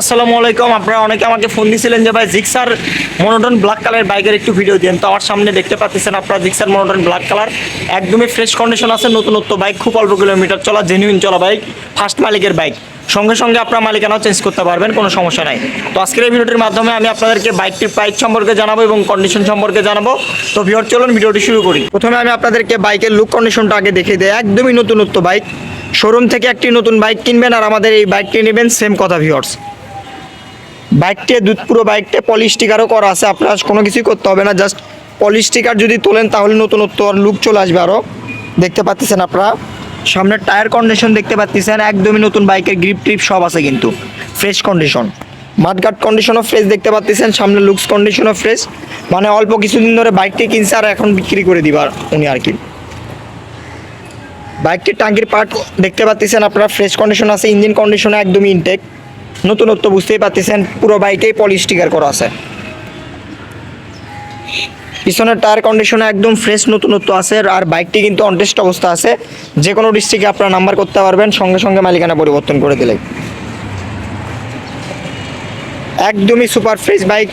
আসসালামু আলাইকুম। আপনারা অনেকে আমাকে ফোন দিয়েছিলেন যে, ভাই জিক্সার মনোটন ব্ল্যাক কালার বাইকের একটু ভিডিও দিন। তো আমার সামনে দেখতে পাচ্ছেন আপনারা জিক্সার মনোটন ব্ল্যাক কালার একদমই ফ্রেশ কন্ডিশন আছে, নতুনত্ব বাইক খুব অল্প কিলোমিটার চলা জেনুইন চলা বাইক ফার্স্ট মালিকের বাইক সঙ্গে সঙ্গে আপনার মালিকানাও চেঞ্জ করতে পারবেন, কোনো সমস্যা নাই। তো আজকের এই ভিডিওটির মাধ্যমে আমি আপনাদেরকে বাইকটির প্রাইস সম্পর্কে জানাব এবং কন্ডিশন সম্পর্কে জানাব। তো ভিওর চলুন ভিডিওটি শুরু করি। প্রথমে আমি আপনাদেরকে বাইকের লুক কন্ডিশনটা আগে দেখিয়ে দেয় একদমই নতুনত্ব বাইক শোরুম থেকে একটি নতুন বাইক কিনবেন আর আমাদের এই বাইকটি নেবেন সেম কথা ভিওর্স বাইকটি পুরো বাইকটি পলিশ স্টিকারও করা আছে। আপনার কোনো কিছুই করতে হবে না জাস্ট পলিশ স্টিকার যদি তোলেন তাহলে নতুনত্ব আর লুক চলে আসবে আরও দেখতে পাচ্ছেন আপনারা। সামনের টায়ার কন্ডিশন দেখতে পাচ্ছেন, একদমই নতুন বাইকের গ্রিপ ট্রিপ সব আছে কিন্তু। ফ্রেশ কন্ডিশন মাঠঘাট কন্ডিশনও ফ্রেশ দেখতে পাচ্ছেন, সামনে লুকস কন্ডিশনও ফ্রেশ মানে অল্প কিছুদিন ধরে বাইকটি কিনছে আর এখন বিক্রি করে দিবার উনি আর কি। বাইকটির টাঙ্কির পার্ট দেখতে পাচ্ছেন, আপনারা ফ্রেশ কন্ডিশন আছে ইঞ্জিন কন্ডিশনে একদমই ইনটেক নতুনত্ব বুঝতেই পারতেছেন পুরো বাইকেই পলিশ স্টিকার করা আছে। পিছনের টায়ার কন্ডিশনে একদম ফ্রেশ নতুনত্ব আছে, আর বাইকটি কিন্তু অনটেস্ট অবস্থা আছে। যে কোনো ডিস্ট্রিক্টে আপনারা নাম্বার করতে পারবেন, সঙ্গে সঙ্গে মালিকানা পরিবর্তন করে দিলে একদমই সুপার ফ্রেশ বাইক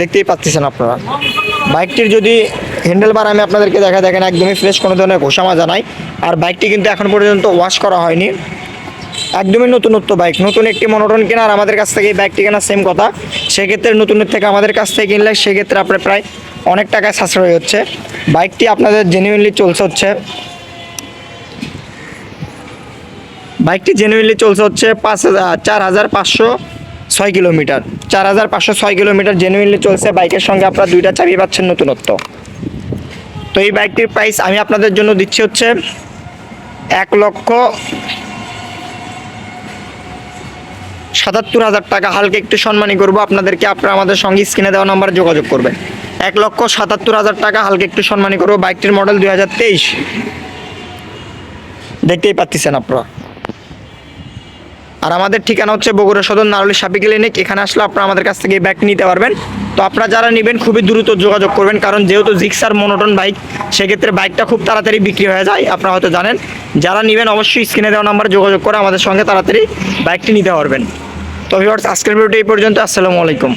দেখতেই পাচ্ছেন আপনারা। বাইকটির যদি হ্যান্ডেল বার আমি আপনাদেরকে দেখা দেখেন একদমই ফ্রেশ কোনো ধরনের ঘোষা মাজা নাই। আর বাইকটি কিন্তু এখন পর্যন্ত ওয়াশ করা হয়নি। একদমই নতুনত্ব বাইক নতুন একটি মনোটন কেনা আর আমাদের কাছ থেকে এই বাইকটি কেনা সেম কথা। সেক্ষেত্রে নতুনের থেকে আমাদের কাছ থেকে কিনলে সেক্ষেত্রে আপনার প্রায় অনেক টাকায় সাশ্রয় হচ্ছে। বাইকটি আপনাদের জেনুইনলি চলছে হচ্ছে বাইকটি জেনুইনলি চলছে হচ্ছে পাঁচ চার হাজার পাঁচশো ছয় কিলোমিটার। চার হাজার পাঁচশো ছয় কিলোমিটার জেনুইনলি চলছে বাইকের সঙ্গে আপনারা দুইটা চাবি পাচ্ছেন নতুনত্ব। তো এই বাইকটির প্রাইস আমি আপনাদের জন্য দিচ্ছি হচ্ছে এক লক্ষ সাতাত্তর হাজার টাকা। হালকা একটু সম্মানী করব আপনাদেরকে। আপনারা আমাদের সঙ্গে স্ক্রিনে দেওয়া নাম্বারে যোগাযোগ করবেন। এক লক্ষ সাতাত্তর হাজার টাকা, হালকা একটু সম্মানী করব। বাইকটির মডেল দুই হাজার তেইশ। দেখতেই পাচ্ছেন আপনারা। আর আমাদের ঠিকানা হচ্ছে বগুড়া সদর নারলি সাপি ক্লিনিক। এখানে আসলে আপনারা আমাদের কাছ থেকে এই ব্যাগটি নিতে পারবেন। তো আপনারা যারা নেবেন, খুবই দ্রুত যোগাযোগ করবেন। কারণ যেহেতু জিক্সার মনোটন বাইক সেক্ষেত্রে বাইকটা খুব তাড়াতাড়ি বিক্রি হয়ে যায়। আপনারা হয়তো জানেন। যারা নেবেন, অবশ্যই স্ক্রিনে দেওয়া নাম্বারে যোগাযোগ করে আমাদের সঙ্গে তাড়াতাড়ি বাইকটি নিতে পারবেন। তো ভিউয়ার্স আজকের ভিডিওটি এই পর্যন্ত। আসসালামু আলাইকুম।